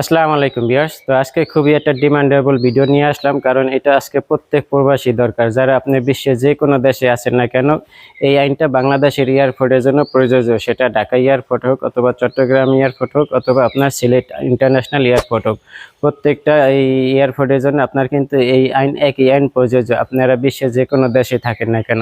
আসসালামু আলাইকুম বিয়ার্স তো আজকে খুবই একটা ডিমান্ডেবল ভিডিও নিয়ে আসলাম, কারণ এটা আজকে প্রত্যেক প্রবাসী দরকার। যারা আপনি বিশ্বে যে কোনো দেশে আছেন না কেন, এই আইনটা বাংলাদেশের এয়ারপোর্টের জন্য প্রযোজ্য। সেটা ঢাকা এয়ারপোর্ট হোক অথবা চট্টগ্রাম এয়ারপোর্ট হোক অথবা আপনার সিলেট ইন্টারন্যাশনাল এয়ারপোর্ট হোক। প্রত্যেকটা এই এয়ারপোর্টের জন্য আপনার কিন্তু এই আইন, একই আইন প্রযোজ্য। আপনারা বিশ্বের যে কোনো দেশে থাকেন না কেন।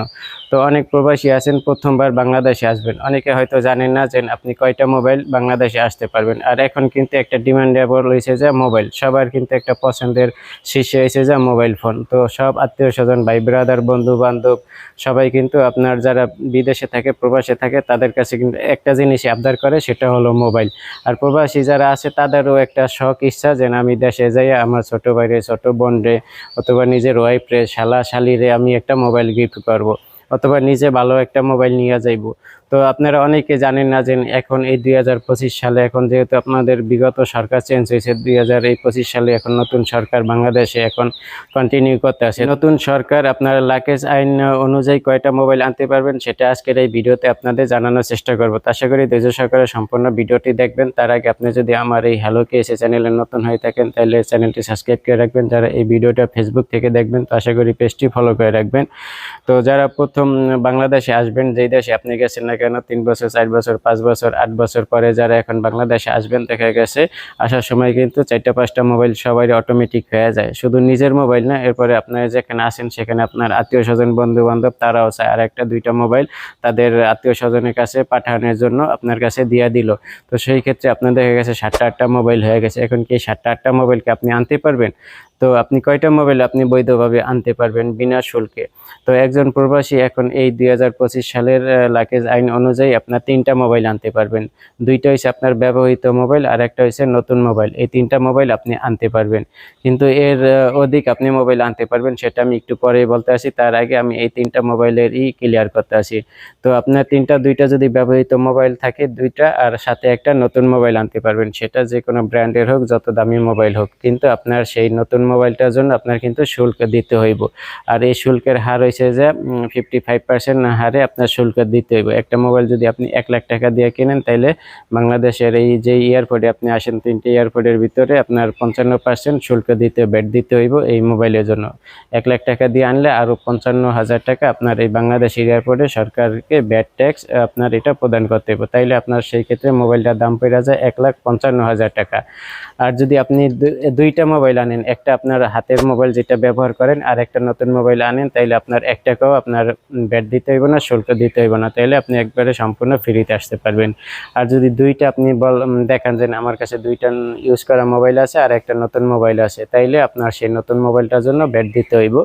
তো অনেক প্রবাসী আছেন, প্রথমবার বাংলাদেশে আসবেন। অনেকে হয়তো জানেন না যে আপনি কয়টা মোবাইল বাংলাদেশে আসতে পারবেন। আর এখন কিন্তু একটা ডিমান্ডেবল হয়েছে যে মোবাইল। সবার কিন্তু একটা পছন্দের শীর্ষে এসে যে মোবাইল ফোন। তো সব আত্মীয় স্বজন, ভাই ব্রাদার বন্ধু বান্ধব সবাই কিন্তু আপনার যারা বিদেশে থাকে, প্রবাসে থাকে, তাদের কাছে কিন্তু একটা জিনিসই আবদার করে, সেটা হলো মোবাইল। আর প্রবাসী যারা আছে, তাদেরও একটা শখ, ইচ্ছা যে না আমি দেশে যাই আমার ছোট ভাইরে, ছোট বোন রে অথবা নিজের ওয়াইফ রে শালা শালিরে আমি একটা মোবাইল গিফট করব। অথবা নিজে ভালো একটা মোবাইল নিয়ে যাইব। তো আপনারা অনেকে জানেন না যে এখন এই দুই হাজার পঁচিশ সালে এখন যেহেতু আপনাদের বিগত সরকার চেঞ্জ হয়েছে, দুই সালে এখন নতুন সরকার বাংলাদেশে এখন কন্টিনিউ করতে আছে নতুন সরকার আপনারা লাকেজ আইন অনুযায়ী কয়টা মোবাইল আনতে পারবেন সেটা আজকের এই ভিডিওতে আপনাদের জানানোর চেষ্টা করব। তো আশা করি দেশ সরকারের সম্পূর্ণ ভিডিওটি দেখবেন। তার আগে আপনি যদি আমার এই হ্যালো কেসে চ্যানেলে নতুন হয়ে থাকেন, তাহলে চ্যানেলটি সাবস্ক্রাইব করে রাখবেন। যারা এই ভিডিওটা ফেসবুক থেকে দেখবেন, তো আশা করি পেজটি ফলো করে রাখবেন। তো যারা প্রথম বাংলাদেশে আসবেন, যেই দেশে আপনি গেছেন কেন তিন বছর, চার বছর, পাঁচ বছর, আট বছর পরে যারা এখন বাংলাদেশে আসবেন দেখা গেছে, আসার সময় কিন্তু চারটা, পাঁচটা মোবাইল সবাই অটোমেটিক হয়ে যায়। শুধু নিজের মোবাইল না, এরপরে আপনারা যেখানে আসেন সেখানে আপনার আত্মীয় স্বজন বন্ধু বান্ধব তারাও চায় আর একটা, দুইটা মোবাইল তাদের আত্মীয় স্বজনের কাছে পাঠানোর জন্য আপনার কাছে দিয়ে দিল। তো সেই ক্ষেত্রে আপনার দেখা গেছে সাতটা, আটটা মোবাইল হয়ে গেছে। এখন কি সাতটা, আটটা মোবাইলকে আপনি আনতে পারবেন? তো আপনি কয়টা মোবাইল আপনি বৈধভাবে আনতে পারবেন বিনা শুল্কে? তো একজন প্রবাসী এখন এই দুই হাজার পঁচিশ সালের লাকেজ আইন অনুযায়ী আপনার তিনটা মোবাইল আনতে পারবেন। দুইটা হচ্ছে আপনার ব্যবহৃত মোবাইল আর একটা হচ্ছে নতুন মোবাইল। এই তিনটা মোবাইল আপনি আনতে পারবেন। কিন্তু এর অধিক আপনি মোবাইল আনতে পারবেন সেটা আমি একটু পরে বলতে আসি। তার আগে আমি এই তিনটা মোবাইলেরই ক্লিয়ার করতে আসি। তো আপনার তিনটা, দুইটা যদি ব্যবহৃত মোবাইল থাকে, দুইটা আর সাথে একটা নতুন মোবাইল আনতে পারবেন। সেটা যে কোনো ব্র্যান্ডের হোক, যত দামি মোবাইল হোক। কিন্তু আপনার সেই নতুন মোবাইলটার জন্য আপনার কিন্তু শুল্ক দিতে হইব। আর এই শুল্কের হার হয়েছে যে ফিফটি ফাইভ পার্সেন্ট হারে আপনার শুল্ক দিতে হইব। একটা মোবাইল যদি আপনি এক লাখ টাকা দিয়ে কেনেন, তাইলে বাংলাদেশের এই যে এয়ারপোর্টে আপনি আসেন, তিনটে এয়ারপোর্টের ভিতরে আপনার পঞ্চান্ন পার্সেন্ট শুল্ক দিতে, ব্যাট দিতে হইব এই মোবাইলের জন্য। এক লাখ টাকা দিয়ে আনলে আরও পঞ্চান্ন হাজার টাকা আপনার এই বাংলাদেশ এয়ারপোর্টে সরকারকে ব্যাট ট্যাক্স আপনার এটা প্রদান করতে হবে তাইলে আপনার সেই ক্ষেত্রে মোবাইলটার দাম পড়ে যায় এক লাখ পঞ্চান্ন হাজার টাকা। আর যদি আপনি দুইটা মোবাইল আনেন, একটা আপনার হাতের মোবাইল যেটা ব্যবহার করেন আর একটা নতুন মোবাইল আনেন, তাইলে আপনার এক টাকাও আপনার ব্যাট দিতে হইব না, শুল্ক দিতে হইব না। তাইলে আপনি একবারে সম্পূর্ণ ফ্রিতে আসতে পারবেন। আর যদি দুইটা আপনি বল দেখান যে আমার কাছে দুইটা ইউজ করা মোবাইল আছে আর একটা নতুন মোবাইল আছে, তাইলে আপনার সেই নতুন মোবাইলটার জন্য ব্যাট দিতে হইব।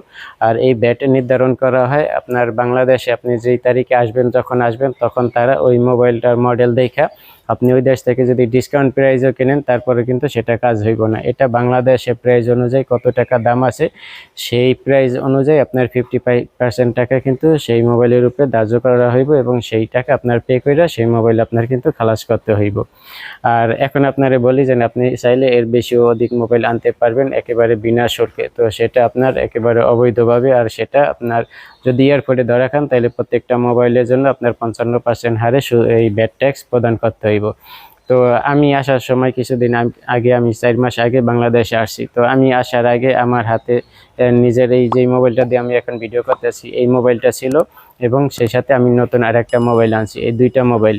আর এই ব্যাট নির্ধারণ করা হয় আপনার বাংলাদেশে, আপনি যেই তারিখে আসবেন, যখন আসবেন, তখন তারা ওই মোবাইলটার মডেল দেখা আপনি ওই দেশ থেকে যদি ডিসকাউন্ট প্রাইজও কেনেন, তারপরে কিন্তু সেটা কাজ হইব না। এটা বাংলাদেশে প্রাইস অনুযায়ী কত টাকা দাম আছে, সেই প্রাইস অনুযায়ী আপনার ফিফটি পার্সেন্ট টাকা কিন্তু সেই মোবাইলের উপরে ধার্য করা হইব এবং সেই টাকা আপনার পে করে সেই মোবাইল আপনার কিন্তু খালাস করতে হইব। আর এখন আপনারে বলি যে আপনি চাইলে এর বেশিও অধিক মোবাইল আনতে পারবেন একেবারে বিনা শুল্কে। তো সেটা আপনার একেবারে অবৈধভাবে আর সেটা আপনার যদি এয়ারপোর্টে ধরা খান তাহলে প্রত্যেকটা মোবাইলের জন্য আপনার পঞ্চান্ন পার্সেন্ট হারে এই ব্যাট ট্যাক্স প্রদান করতে হইব। তো আমি আসার সময় কিছুদিন আগে আমি চার মাস আগে বাংলাদেশে আসছি। তো আমি আসার আগে আমার হাতে নিজের এই যে মোবাইলটা দিয়ে আমি এখন ভিডিও করতেছি, এই মোবাইলটা ছিল এবং সেই সাথে আমি নতুন আর একটা মোবাইল আনছি, এই দুইটা মোবাইল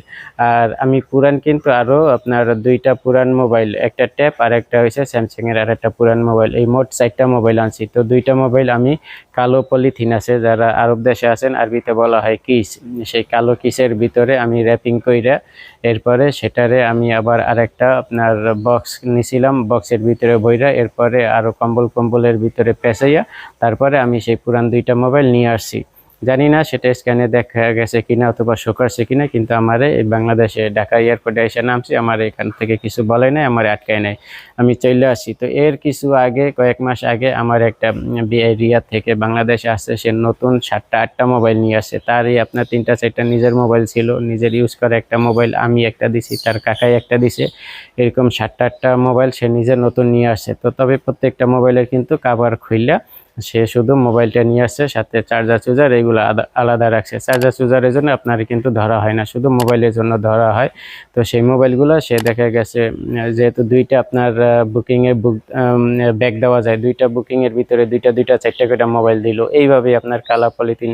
আর আমি পুরান কিন্তু আরও আপনার দুইটা পুরান মোবাইল একটা ট্যাপ আর একটা হয়েছে স্যামসাংয়ের আর একটা পুরান মোবাইল এই মোট চারটা মোবাইল আনছি, তো দুইটা মোবাইল আমি কালো পলিথিন আছে, যারা আরব দেশে আছেন, আরবিতে বলা হয় কিস। সেই কালো কিসের ভিতরে আমি র্যাপিং কইরা এরপরে সেটারে আমি আবার আরেকটা আপনার বক্স নিছিলাম বক্সের ভিতরে বইরা, এরপরে আরও কম্বল কম্বলের ভিতরে পেঁচাইয়া তারপরে আমি সেই পুরান দুইটা মোবাইল নিয়ে আসছি। জানি না, সেটা স্ক্যানে দেখা গেছে কিনা অথবা শো করছে কিনা, কিন্তু আমারে এই বাংলাদেশে ঢাকা এয়ারপোর্টে এসে নামছি, আমার এখান থেকে কিছু বলে নাই, আমার আটকায় নাই। আমি চলে আসি। তো এর কিছু আগে, কয়েক মাস আগে আমার একটা রিয়া থেকে বাংলাদেশে আসছে, সে নতুন সাতটা, আটটা মোবাইল নিয়ে আসে। তারই আপনার তিনটা, চারটা নিজের মোবাইল ছিল, নিজের ইউজ করা একটা মোবাইল আমি একটা দিছি, তার কাকাই একটা দিছে। এরকম সাতটা, আটটা মোবাইল সে নিজের নতুন নিয়ে আসে। তো তবে প্রত্যেকটা মোবাইলের কিন্তু কাভার খুললা সে শুধু মোবাইলটা নিয়ে আসছে, সাথে চার্জার চুজার এগুলো আলাদা রাখছে। চার্জার চুজারের জন্য আপনার কিন্তু ধরা হয় না, শুধু মোবাইলের জন্য ধরা হয়। তো সেই মোবাইলগুলো সে দেখা গেছে যেহেতু দুইটা আপনার বুকিংয়ে বুক ব্যাগ দেওয়া যায়, দুইটা বুকিংয়ের ভিতরে দুইটা দুইটা, চারটা করে মোবাইল দিল। এইভাবেই আপনার কালা পলিথিন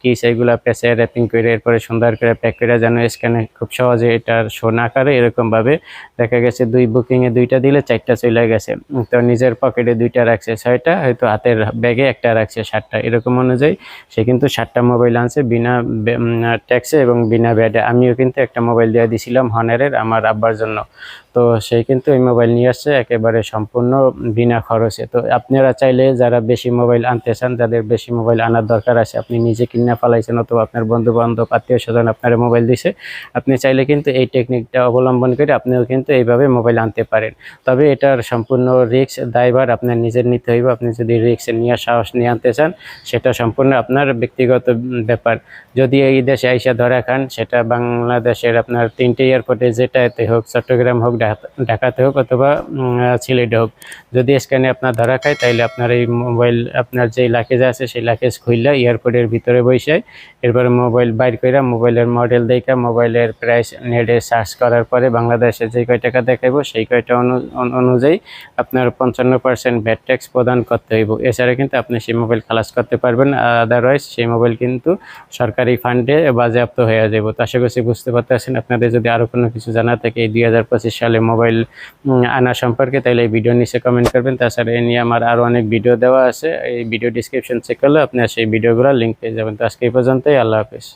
কি সেইগুলো পেঁচে র্যাপিং করে, এরপরে সুন্দর করে প্যাক করে যেন স্ক্যানে খুব সহজে এটার শো না করে, এরকমভাবে দেখা গেছে দুই বুকিংয়ে দুইটা দিলে চারটা চলে গেছে। তো নিজের পকেটে দুইটা রাখছে, ছয়টা, হয়তো হাতের ব্যাগে একটা রাখছে ষাটটা এরকম অনুযায়ী সে কিন্তু ষাটটা মোবাইল আনছে বিনা ট্যাক্সে এবং বিনা ব্যাডে। আমিও কিন্তু একটা মোবাইল দিয়ে দিয়েছিলাম হনারের আমার আব্বার জন্য। তো সে কিন্তু এই মোবাইল নিয়ে আসছে, একেবারে সম্পূর্ণ বিনা খরচে। তো আপনারা চাইলে যারা বেশি মোবাইল আনতে চান, যাদের বেশি মোবাইল আনার দরকার আছে, আপনি নিজে কিনে ফেলাইছেন অথবা আপনার বন্ধু বান্ধব আত্মীয় স্বজন আপনার মোবাইল দিছে, আপনি চাইলে কিন্তু এই টেকনিকটা অবলম্বন করে আপনিও কিন্তু এইভাবে মোবাইল আনতে পারেন। তবে এটার সম্পূর্ণ রিক্স দায়ভার আপনার নিজের নিতে হইব। আপনি যদি রিক্স নিয়ে সাহস নিয়ে আনতে চান, সেটা সম্পূর্ণ আপনার ব্যক্তিগত ব্যাপার। যদি এই দেশে আইসা ধরা খান, সেটা বাংলাদেশের আপনার তিনটে এয়ারপোর্টে যেটাতে হোক, চট্টগ্রাম হোক ঢাকাতে হোক অথবা সিলেটে হোক। যদি স্ক্যানে আপনার ধরা খায়, তাইলে আপনার এই মোবাইল আপনার যে লাকেজ আছে, সেই লাকেজ খুললে এয়ারপোর্টের ভিতরে বসে এরপরে মোবাইল বাইর করে মোবাইলের মডেল দেখা মোবাইলের প্রাইস নেটে সার্চ করার পরে বাংলাদেশে যে কয় টাকা দেখাইবো, সেই কয়টা অনু- অনু- অনুযায়ী আপনার পঞ্চান্ন পার্সেন্ট ভ্যাট ট্যাক্স প্রদান করতে হইব। এছাড়া কিন্তু আপনি সেই মোবাইল খালাস করতে পারবেন আদারওয়াইজ সেই মোবাইল কিন্তু সরকারি ফান্ডে বাজেয়াপ্ত হয়ে যাব তো আশা করছি বুঝতে পারতেছেন। আপনাদের যদি আরও কোনো কিছু জানা থাকে, এই দুই পঁচিশ সালে মোবাইল আনা সম্পর্কে তাহলে এই ভিডিও নিচে কমেন্ট করবেন। তাছাড়া এ নিয়ে আমার আরও অনেক ভিডিও দেওয়া আছে। এই ভিডিও ডিসক্রিপশন চেক করলে আপনার সেই ভিডিওগুলোর লিঙ্ক পেয়ে যাবেন। তো আজকে এই পর্যন্তই, আল্লাহ হাফিজ।